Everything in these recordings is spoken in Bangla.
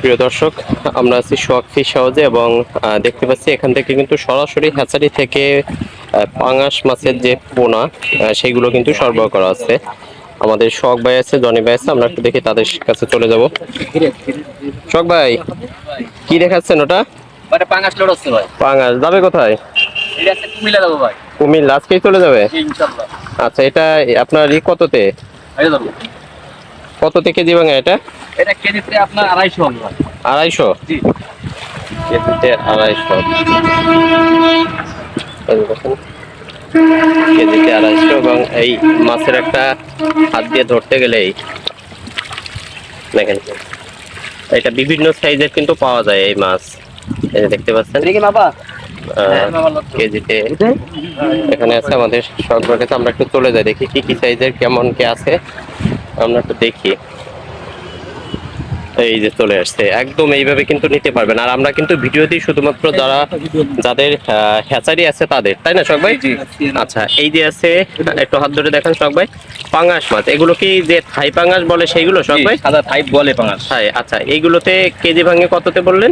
প্রিয় দর্শক আমরা আছি ফিশ হাউসে এবং দেখতে পাচ্ছি এখান থেকে কিন্তু সরাসরি হ্যাচারি থেকে পাঙাশ মাছের যে পোনা সেইগুলো কিন্তু সরবরাহ করা আছে। আমাদের শখ ভাই আছে জনি ভাই আছে আমরা একটু দেখি তাদের কাছে চলে যাব। শখ ভাই কি দেখাচ্ছেন ওটা? মানে পাঙাশ যাবে কোথায়? কুমিল্লা আজকেই চলে যাবে? আচ্ছা এটা আপনার ই কততে? কততে কেজি ভাঙা এটা? এটা কেজিতে আপনার আড়াইশো আড়াইশো? জি। কেজিতে আড়াইশো। কেজিতে আড়াইশো এবং এই মাছের একটা হাত দিয়ে ধরতে গেলেই দেখেন। এটা বিভিন্ন সাইজের কিন্তু পাওয়া যায় এই মাছ। দেখতে পাচ্ছেন? হ্যাঁ, কেজিতে। এখানে আছে আমাদের সব আমরা একটু চলে যাই দেখি কি কি সাইজের কেমন কে আছে। আমরা একটু দেখি। এই যে চলে আসছে একদম এইভাবে কিন্তু নিতে পারবেন। আর আমরা কিন্তু ভিডিও দিই শুধুমাত্র যারা যাদের হ্যাচারি আছে তাদের তাই না শখ ভাই? আচ্ছা এই যে আছে একটু হাত ধরে দেখেন শখ ভাই। পাঙাশ মাছ এগুলো কি যে থাই পাঙাশ বলে সেইগুলো শখ ভাই? সাদা ফাইভ বলে পাঙ্গাস হ্যাঁ আচ্ছা এইগুলোতে কেজি ভাঙে কততে বললেন?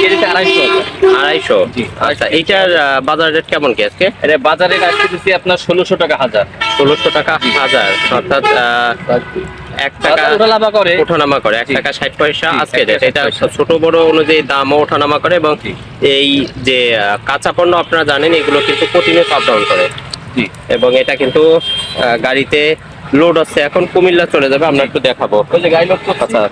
কেজিতে আড়াইশো। আড়াইশো। আচ্ছা এইটার বাজার রেট কেমন কি আজকে? এটা বাজারে আজকে দিচ্ছি আপনার ষোলোশো টাকা হাজার। ষোলোশো টাকা হাজার অর্থাৎ আহ, এক টাকা ওঠানামা করে। ওঠানামা করে এক টাকা ষাট পয়সা আজকে রেট এটা ছোট বড় অনুযায়ী দামও ওঠানামা করে এবং এই যে কাঁচা পণ্য আপনারা জানেন এগুলো কিন্তু প্রতিনিয়ত আপ ডাউন করে। এবং এটা কিন্তু গাড়িতে লোড আছে এখন কুমিল্লা চলে যাবে আমরা একটু দেখাবো। ওই যে গাড়ি লোক আচ্ছা।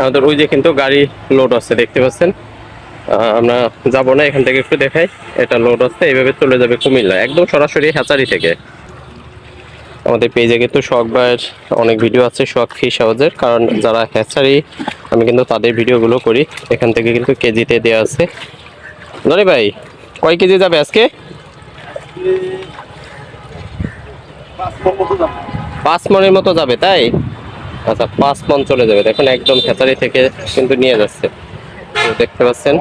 আমাদের ওই যে কিন্তু গাড়ি লোড আছে দেখতে পাচ্ছেন? আহ, আমরা যাব না এখান থেকে একটু দেখাই। এটা লোড আছে এইভাবে চলে যাবে কুমিল্লা। একদম সরাসরি হ্যাচারি থেকে। আমাদের পেজে কিন্তু শখ ভাইয়ের অনেক ভিডিও আছে শখ ফিশ হাউসের কারণ যারা হ্যাচারি আমি কিন্তু তাদের ভিডিওগুলো করি। এখান থেকে কিন্তু কেজিতে দেওয়া আছে। জানি ভাই কয় কেজি যাবে আজকে? পাঁচ মনের মতো যাবে তাই? আচ্ছা পাঁচ মন চলে যাবে। দেখুন একদম হ্যাচারি থেকে কিন্তু নিয়ে যাচ্ছে। দেখতে পাচ্ছেন?